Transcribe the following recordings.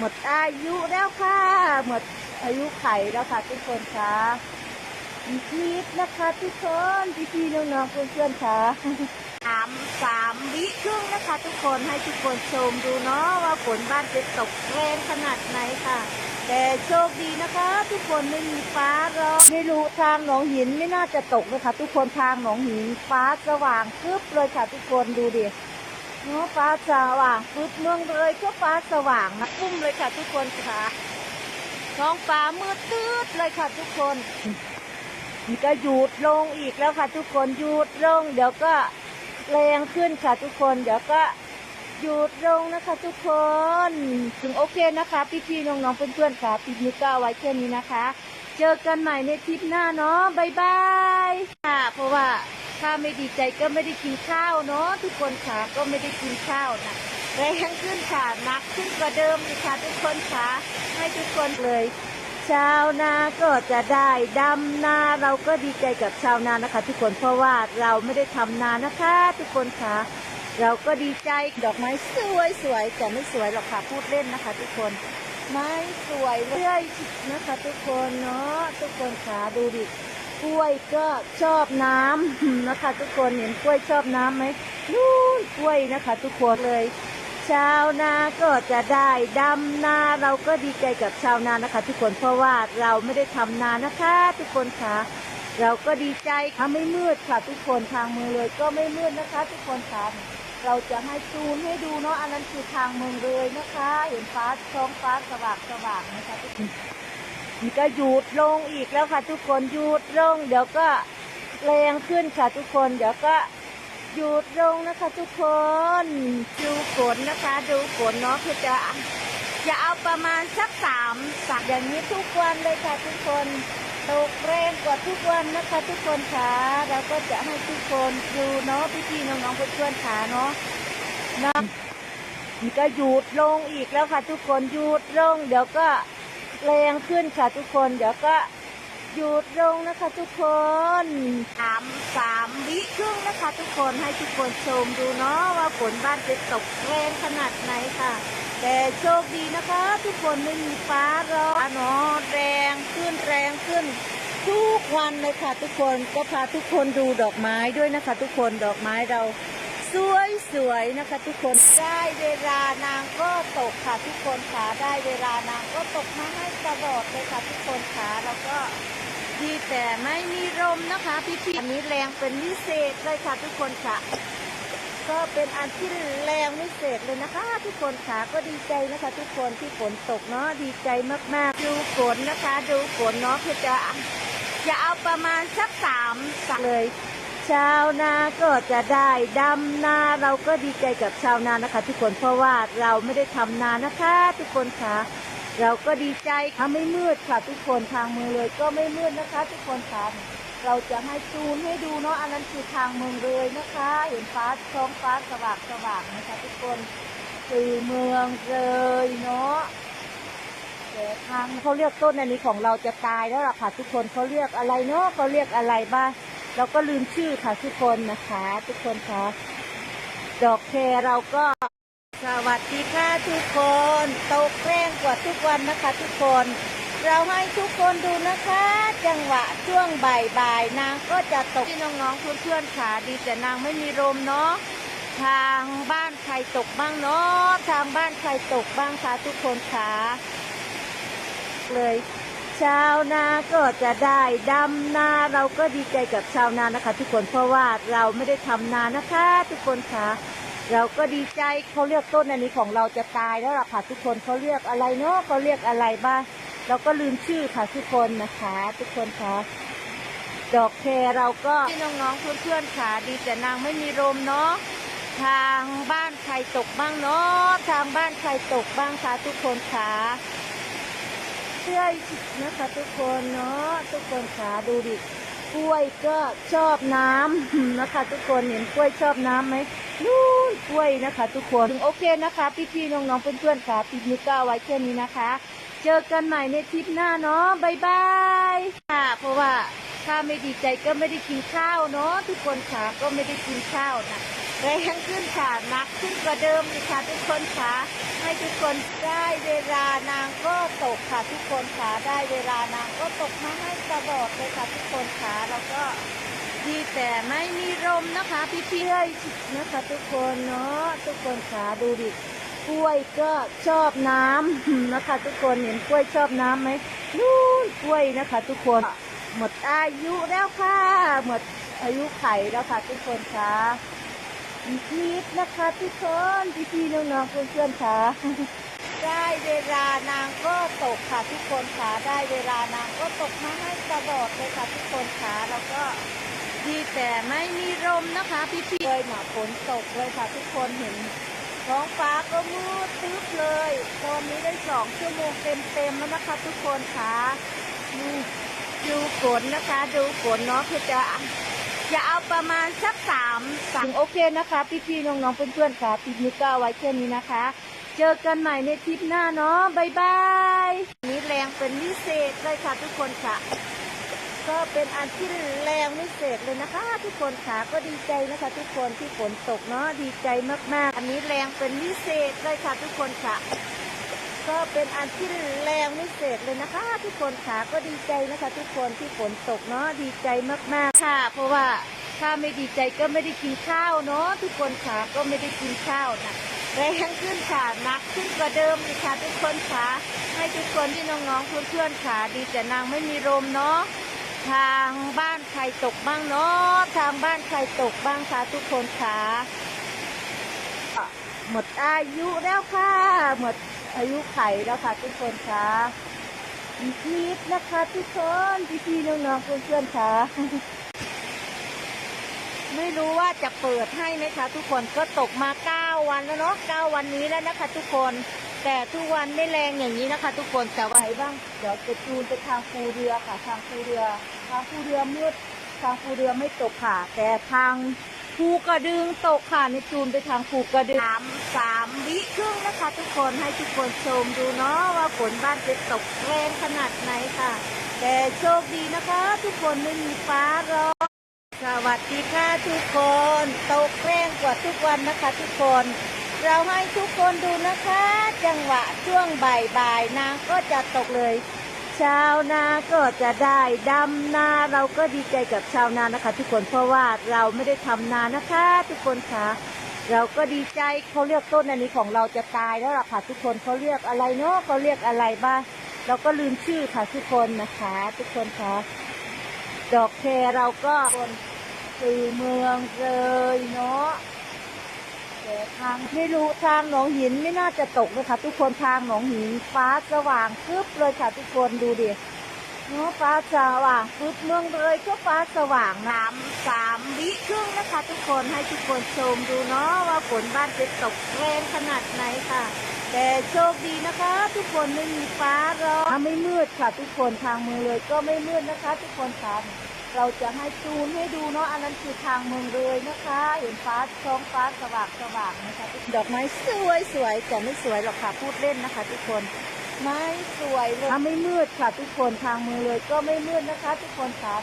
หมดอายุแล้วค่ะ หมดอายุไขแล้วค่ะทุกคนค่ะอีกนิดนะคะทุกคนพี่ๆน้องๆเพื่อนๆค่ะสามสามวิครึ่งนะคะ ทุกคนให้ทุกคนชมดูเนาะว่าฝนบ้านจะตกแรงขนาดไหนค่ะ แต่โชคดีนะคะ ทุกคนไม่มีฟ้าหรอกไม่รู้ทางหนองหินไม่น่าจะตกเลยค่ะ ทุกคนทางหนองหินฟ้าสว่างครึบเลยค่ะ ทุกคนดูดิ เนาฟ้าสว่างครึบเมืองเลยก็ฟ้าสว่างนะปุ้มเลยค่ะทุกคนค่ะท้องฟ้ามืดตืดเลยค่ะทุกคนมันก็หยุดลงอีกแล้วค่ะ ทุกคนหยุดลง เดี๋ยวก็แรงขึ้นค่ะทุกคน เดี๋ยวก็หยุดลงนะคะ ทุกคน ถึงโอเคนะคะ พี่ๆน้องๆเพื่อนๆค่ะพี่นิกก็เอาไว้แค่นี้นะคะ เจอกันใหม่ในคลิปหน้าเนาะบายบายค่ะเพราะว่าถ้าไม่ดีใจก็ไม่ได้กินข้าวเนาะทุกคนค่ะก็ไม่ได้กินข้าวนะแรงขึ้นค่ะหนักขึ้นกว่าเดิมอีกค่ะทุกคนค่ะให้ทุกคนเลยชาวนาก็จะได้ดำนาเราก็ดีใจกับชาวนานะคะ ทุกคนเพราะว่าเราไม่ได้ทำนานะคะ ทุกคนค่ะ เราก็ดีใจดอกไม้สวยสวยแต่ไม่สวยหรอกค่ะพูดเล่นนะคะ ทุกคน ไม้สวยเรื่อยนะคะทุกคนเนาะทุกคนขาดูดิกล้วยก็ชอบน้ำนะคะ ทุกคนเห็นกล้วยชอบน้ำไหมนู่นกล้วยนะคะ ทุกคนเลย ชาวนาก็จะได้ดำนาเราก็ดีใจกับชาวนานะคะ ทุกคนเพราะว่าเราไม่ได้ทำนานะคะ ทุกคนค่ะ เราก็ดีใจค่ะไม่มืดค่ะ ทุกคนทางมือเลยก็ไม่มืดนะคะ ทุกคนค่ะ เราจะให้จูนให้ดูเนาะอันนั้นคือทางเมืองเลยนะคะ เห็นฟ้าท้องฟ้าสว่างสว่างนะคะทุกคนมันก็หยุดลงอีกแล้วค่ะ ทุกคนหยุดลง เดี๋ยวก็แรงขึ้นค่ะ ทุกคนเดี๋ยวก็หยุดลงนะคะ ทุกคนดูฝนนะคะ ดูฝนเนาะคือจะจะเอาประมาณสักสามสักอย่างนี้ทุกวันเลยค่ะทุกคน ตกแรงกว่าทุกวันนะคะ ทุกคนค่ะเราก็จะให้ทุกคนดูเนาะพี่ๆน้องๆเพื่อนๆค่ะเนาะนะมันก็หยุดลงอีกแล้วค่ะ ทุกคนหยุดลง เดี๋ยวก็แรงขึ้นค่ะ ทุกคนเดี๋ยวก็หยุดลงนะคะ ทุกคนสามสามวิครึ่งนะคะ ทุกคนให้ทุกคนชมดูเนาะว่าฝนบ้านจะตกแรงขนาดไหนค่ะ แต่โชคดีนะคะ ทุกคนไม่มีฟ้าร้องเนาะแรงขึ้นแรงขึ้น ทุกวันเลยค่ะ ทุกคนก็พาทุกคนดูดอกไม้ด้วยนะคะ ทุกคนดอกไม้เราสวยสวยๆนะคะ ทุกคนได้เวลานางก็ตกค่ะ ทุกคนขาได้เวลานางก็ตกมาให้ตลอดเลยค่ะ ทุกคนขาแล้วก็ดีแต่ไม่มีลมนะคะ พี่ๆอันนี้แรงเป็นพิเศษเลยค่ะ ทุกคนค่ะ ก็เป็นอันที่แรงพิเศษเลยนะคะ ทุกคนขาก็ดีใจนะคะ ทุกคนที่ฝนตกเนาะดีใจมากๆ ดูฝนนะคะ ดูฝนเนาะคือจะจะเอาประมาณสักสามสักเลยชาวนาก็จะได้ดำนาเราก็ดีใจกับชาวนานะคะ ทุกคนเพราะว่าเราไม่ได้ทำนานะคะ ทุกคนค่ะ เราก็ดีใจค่ะไม่มืดค่ะ ทุกคนทางมือเลยก็ไม่มืดนะคะ ทุกคนค่ะ เราจะให้จูนให้ดูเนาะอันนั้นคือทางเมืองเลยนะคะ เห็นฟ้าท้องฟ้าสว่างสว่างนะคะทุกคนคือเมืองเลยเนาะแต่ทางเขาเรียกต้นอันนี้ของเราจะตายแล้วล่ะค่ะทุกคนเขาเรียกอะไรเนาะเขาเรียกอะไรบ้างเราก็ลืมชื่อค่ะทุกคนนะคะ ทุกคนคะดอกแครเราก็สวัสดีค่ะทุกคนตกแรงกว่าทุกวันนะคะ ทุกคน เราให้ทุกคนดูนะคะ จังหวะช่วงบ่ายๆนางก็จะตกที่น้องๆเพื่อนๆขาดีแต่นางไม่มีลมเนาะทางบ้านใครตกบ้างเนาะทางบ้านใครตกบ้างคะทุกคนขาเลยชาวนาก็จะได้ดำนาเราก็ดีใจกับชาวนานะคะ ทุกคนเพราะว่าเราไม่ได้ทำนานะคะ ทุกคนคะเราก็ดีใจเขาเรียกต้นอันนี้ของเราจะตายแล้วล่ะค่ะทุกคนเขาเรียกอะไรเนาะเขาเรียกอะไรบ้าง เราก็ลืมชื่อค่ะทุกคนนะคะ ทุกคนคะดอกแครเราก็ที่น้องๆเพื่อนๆค่ะดีแต่นางไม่มีลมเนาะทางบ้านใครตกบ้างเนาะทางบ้านใครตกบ้างคะทุกคนคะเชื่อนะคะทุกคนเนาะทุกคนขาดูดิกล้วยก็ชอบน้ำนะคะ ทุกคนเห็นกล้วยชอบน้ำไหมนู่นกล้วยนะคะ ทุกคนโอเคนะคะ พี่ๆน้องๆเพื่อนๆค่ะพี่นิก้าไว้แค่นี้นะคะ เจอกันใหม่ในทริปหน้าเนาะบายบายค่ะ เพราะว่าถ้าไม่ดีใจก็ไม่ได้กินข้าวเนาะทุกคนค่ะก็ไม่ได้กินข้าวนะแรงขึ้นค่ะหนักขึ้นกว่าเดิมเลยค่ะทุกคนค่ะให้ทุกคนได้เวลานางก็ตกค่ะทุกคนค่ะได้เวลานางก็ตกมาให้ตลอดเลยค่ะทุกคนค่ะแล้วก็ดีแต่ไม่มีลมนะคะพี่พี่ๆเอ้ยนะคะทุกคนเนาะทุกคนค่ะดูดิ กล้วยก็ชอบน้ำนะคะ ทุกคนเห็นกล้วยชอบน้ำไหมนู่นกล้วยนะคะ ทุกคนหมดอายุแล้วค่ะ หมดอายุไขแล้วค่ะ ทุกคนค่ะอีกนิดนะคะ ทุกคนพี่พี่ๆน้องๆเพื่อนๆค่ะได้เวลานางก็ตกค่ะทุกคนค่ะได้เวลานางก็ตกมาให้ตลอดเลยค่ะทุกคนค่ะแล้วก็ดีแต่ไม่มีลมนะคะ พี่พี่ๆเลยหนาฝนตกเลยค่ะ ทุกคนเห็น ท้องฟ้าก็มืดตึ๊บเลย ตอนนี้ได้สองชั่วโมงเต็มๆแล้วนะคะ ทุกคนค่ะนี่ดูฝนนะคะ ดูฝนเนาะคือจะจะเอาประมาณสักสามสามโอเคนะคะ พี่ๆน้องๆเพื่อนๆค่ะคลิปนี้ก็เอาไว้แค่นี้นะคะ เจอกันใหม่ในคลิปหน้าเนาะบายบายนี่แรงเป็นพิเศษเลยค่ะทุกคนค่ะ ก็เป็นอันที่แรงพิเศษเลยนะคะ ทุกคนค่ะก็ดีใจนะคะ ทุกคนที่ฝนตกเนาะดีใจมากๆ อันนี้แรงเป็นพิเศษเลยค่ะ ทุกคนค่ะ ก็เป็นอันที่แรงพิเศษเลยนะคะ ทุกคนค่ะก็ดีใจนะคะ ทุกคนที่ฝนตกเนาะดีใจมากๆค่ะ เพราะว่าถ้าไม่ดีใจก็ไม่ได้กินข้าวเนาะทุกคนค่ะก็ไม่ได้กินข้าวนะแรงขึ้นค่ะหนักขึ้นกว่าเดิมเลยค่ะทุกคนค่ะให้ทุกคนที่น้องๆเพื่อนๆค่ะดีแต่นางไม่มีลมเนาะ ทางบ้านใครตกบ้างเนาะทางบ้านใครตกบ้างคะทุกคนคะหมดอายุแล้วค่ะ หมดอายุไขแล้วค่ะ ทุกคนค่ะอีกนิดนะคะ ทุกคนพี่ๆน้องๆเพื่อนๆค่ะ ไม่รู้ว่าจะเปิดให้ไหมคะ ทุกคนก็ตกมาเก้าวันแล้วเนาะเก้าวันนี้แล้วนะคะ ทุกคน แต่ทุกวันไม่แรงอย่างนี้นะคะ ทุกคนแต่ว่าไหนบ้างเดี๋ยวจะจูนไปทางภูเรือค่ะ ทางภูเรือ ทางภูเรือมืดทางภูเรือไม่ตกค่ะ แต่ทางภูกระดึงตกค่ะในจูนไปทางภูกระดึงสามสามวิครึ่งนะคะ ทุกคนให้ทุกคนชมดูเนาะว่าฝนบ้านจะตกแรงขนาดไหนค่ะ แต่โชคดีนะคะ ทุกคนไม่มีฟ้าร้องสวัสดีค่ะทุกคน ตกแรงกว่าทุกวันนะคะ ทุกคน เราให้ทุกคนดูนะคะ จังหวะช่วงบ่ายๆนางก็จะตกเลย ชาวนาก็จะได้ดำนาเราก็ดีใจกับชาวนานะคะ ทุกคนเพราะว่าเราไม่ได้ทำนานะคะ ทุกคนคะเราก็ดีใจเขาเรียกต้นอันนี้ของเราจะตายแล้วล่ะค่ะทุกคนเขาเรียกอะไรเนาะเขาเรียกอะไรบ้างเราก็ลืมชื่อค่ะทุกคนนะคะ ทุกคนคะดอกแครเราก็คนคือเมืองเลยเนาะ ทางไม่รู้ทางหนองหินไม่น่าจะตกนะคะทุกคนทางหนองหินฟ้าสว่างคึบเลยค่ะ ทุกคนดูดิเนาะฟ้าสว่างคึบเมืองเลยก็ฟ้าสว่างน้ำสามวิครึ่งนะคะ ทุกคนให้ทุกคนชมดูเนาะว่าฝนบ้านจะตกแรงขนาดไหนค่ะ แต่โชคดีนะคะ ทุกคนไม่มีฟ้าร้องไม่มืดค่ะ ทุกคนทางเมืองเลยก็ไม่มืดนะคะ ทุกคนค่ะ เราจะให้จูนให้ดูเนาะอันนั้นคือทางเมืองเลยนะคะ เห็นฟ้าท้องฟ้าสว่างสว่างนะคะดอกไม้สวยสวยแต่ไม่สวยหรอกค่ะพูดเล่นนะคะ ทุกคนไม้สวยเลยไม่มืดค่ะ ทุกคนทางเมืองเลยก็ไม่มืดนะคะ ทุกคนค่ะ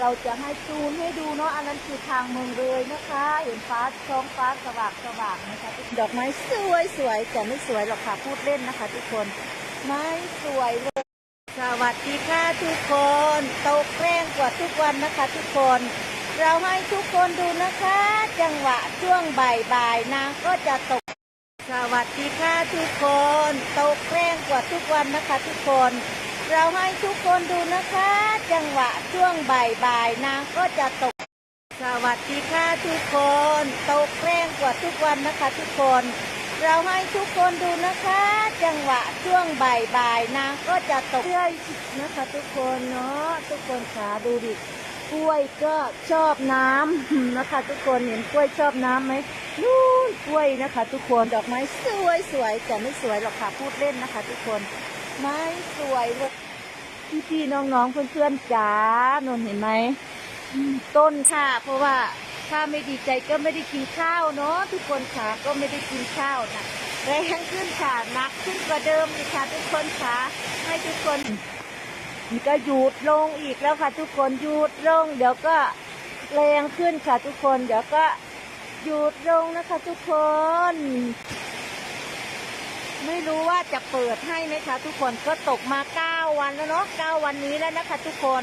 เราจะให้จูนให้ดูเนาะอันนั้นคือทางเมืองเลยนะคะ เห็นฟ้าท้องฟ้าสว่างสว่างนะคะดอกไม้สวยสวยแต่ไม่สวยหรอกค่ะพูดเล่นนะคะ ทุกคนไม้สวยเลยสวัสดีค่ะทุกคนตกแรงก ว่าทุกวันนะคะทุกคน เราให้ทุกคนดูนะคะ จังหวะช่วงบ่ายๆนางก็จะตก สวัสดีค่ะทุกคนตกแรงกว่าทุกวันนะคะทุกคน เราให้ทุกคนดูนะคะ จังหวะช่วงบ่ายๆนางก็จะตก สวัสดีค่ะทุกคนตกแรงกว่าทุกวันนะคะทุกคน เราให้ทุกคนดูนะคะ จังหวะช่วงบ่ายๆนางก็จะตกเรื่อยนะคะทุกคนเนาะทุกคนขาดูดิกล้วยก็ชอบน้ำนะคะ ทุกคนเห็นกล้วยชอบน้ำไหมนู่นกล้วยนะคะ ทุกคนดอกไม้สวยสวยแต่ไม่สวยหรอกค่ะพูดเล่นนะคะ ทุกคนไม้สวยเลยพี่ๆน้องๆเพื่อนๆจ๋านนเห็นไหมอืมต้นค่ะเพราะว่า ถ้าไม่ดีใจก็ไม่ได้กินข้าวเนาะทุกคนค่ะก็ไม่ได้กินข้าวนะแรงขึ้นค่ะหนักขึ้นกว่าเดิมเลยค่ะทุกคนค่ะให้ทุกคนมันก็หยุดลงอีกแล้วค่ะ ทุกคนหยุดลง เดี๋ยวก็แรงขึ้นค่ะทุกคนเดี๋ยวก็หยุดลงนะคะทุกคน ไม่รู้ว่าจะเปิดให้ไหมคะ ทุกคนก็ตกมา 9 วันแล้วเนาะ9วันนี้แล้วนะคะ ทุกคน